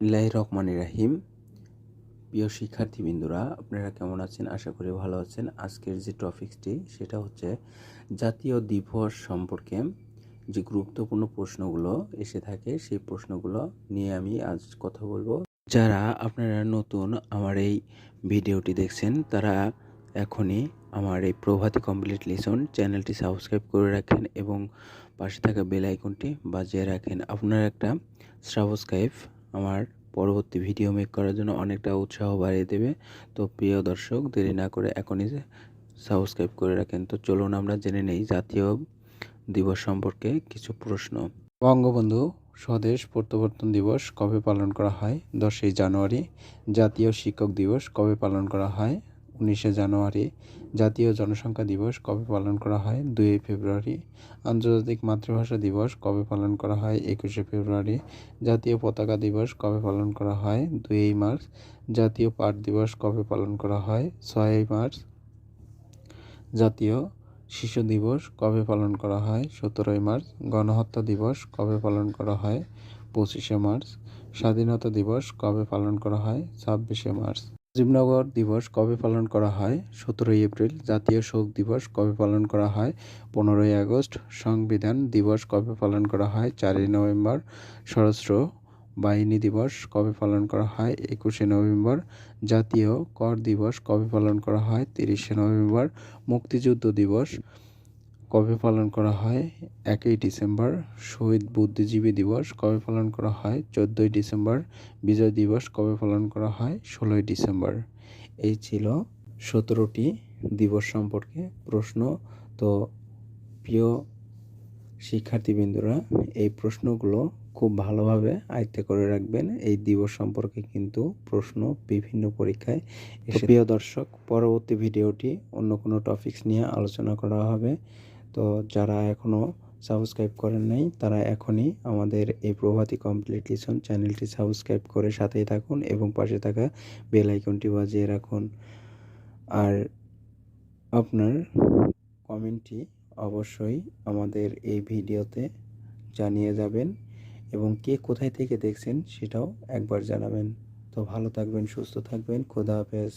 বিসমিল্লাহ রহমান রাহিম। প্রিয় শিক্ষার্থীবৃন্দরা, আপনারা কেমন আছেন? আশা করি ভালো আছেন। আজকের যে টপিকসটি, সেটা হচ্ছে জাতীয় দিবস সম্পর্কে যে গুরুত্বপূর্ণ প্রশ্নগুলো এসে থাকে, সেই প্রশ্নগুলো নিয়ে আমি আজ কথা বলব। যারা আপনারা নতুন আমার এই ভিডিওটি দেখছেন, তারা এখনই আমার এই প্রভাতী কমপ্লিট লিসন চ্যানেলটি সাবস্ক্রাইব করে রাখেন এবং পাশে থাকা বেল আইকনটি বাজিয়ে রাখেন। আপনার একটা সাবস্ক্রাইব আমার পরবর্তী ভিডিও মেক করার জন্য অনেকটা উৎসাহ বাড়িয়ে দেবে। তো প্রিয় দর্শক, দেরি না করে এখনই সাবস্ক্রাইব করে রাখেন। তো চলুন আমরা জেনে নেই জাতীয় দিবস সম্পর্কে কিছু প্রশ্ন। বঙ্গবন্ধু স্বদেশ প্রত্যাবর্তন দিবস কবে পালন করা হয়? দশই জানুয়ারি, জাতীয় শিক্ষক দিবস কবে পালন করা হয়? উনিশে জানুয়ারি জাতীয় জনসংখ্যা দিবস কবে পালন করা হয়? দুই ফেব্রুয়ারি আন্তর্জাতিক মাতৃভাষা দিবস কবে পালন করা হয়? একুশে ফেব্রুয়ারি জাতীয় পতাকা দিবস কবে পালন করা হয়? দুই মার্চ জাতীয় পাট দিবস কবে পালন করা হয়? ছয়ই মার্চ জাতীয় শিশু দিবস কবে পালন করা হয়? সতেরোই মার্চ গণহত্যা দিবস কবে পালন করা হয়? পঁচিশে মার্চ স্বাধীনতা দিবস কবে পালন করা হয়? ছাব্বিশে মার্চ মুজিবনগর দিবস কবে পালন করা হয়? সতেরোই এপ্রিল জাতীয় শোক দিবস কবে পালন করা হয়? পনেরোই আগস্ট সংবিধান দিবস কবে পালন করা হয়? চারই নভেম্বর সশস্ত্র বাহিনী দিবস কবে পালন করা হয়? একুশে নভেম্বর জাতীয় কর দিবস কবে পালন করা হয়? তিরিশে নভেম্বর মুক্তিযুদ্ধ দিবস কবে পালন করা হয়? একই ডিসেম্বর শহীদ বুদ্ধিজীবী দিবস কবে পালন করা হয়? চোদ্দোই ডিসেম্বর বিজয় দিবস কবে পালন করা হয়? ষোলোই ডিসেম্বর। এই ছিল সতেরোটি দিবস সম্পর্কে প্রশ্ন। তো প্রিয় শিক্ষার্থীবৃন্দরা এই প্রশ্নগুলো খুব ভালোভাবে আয়ত্ত করে রাখবেন। এই দিবস সম্পর্কে কিন্তু প্রশ্ন বিভিন্ন পরীক্ষায় এসে প্রিয় দর্শক পরবর্তী ভিডিওটি অন্য কোনো টপিকস নিয়ে আলোচনা করা হবে। তো যারা এখনও সাবস্ক্রাইব করেন নাই, তারা এখনই আমাদের এই প্রভাতী কমপ্লিট লিসন চ্যানেলটি সাবস্ক্রাইব করে সাথেই থাকুন এবং পাশে থাকা বেল আইকনটি বাজিয়ে রাখুন। আর আপনার কমেন্টটি অবশ্যই আমাদের এই ভিডিওতে জানিয়ে যাবেন এবং কে কোথায় থেকে দেখছেন সেটাও একবার জানাবেন। তো ভালো থাকবেন, সুস্থ থাকবেন, খোদা হাফেজ।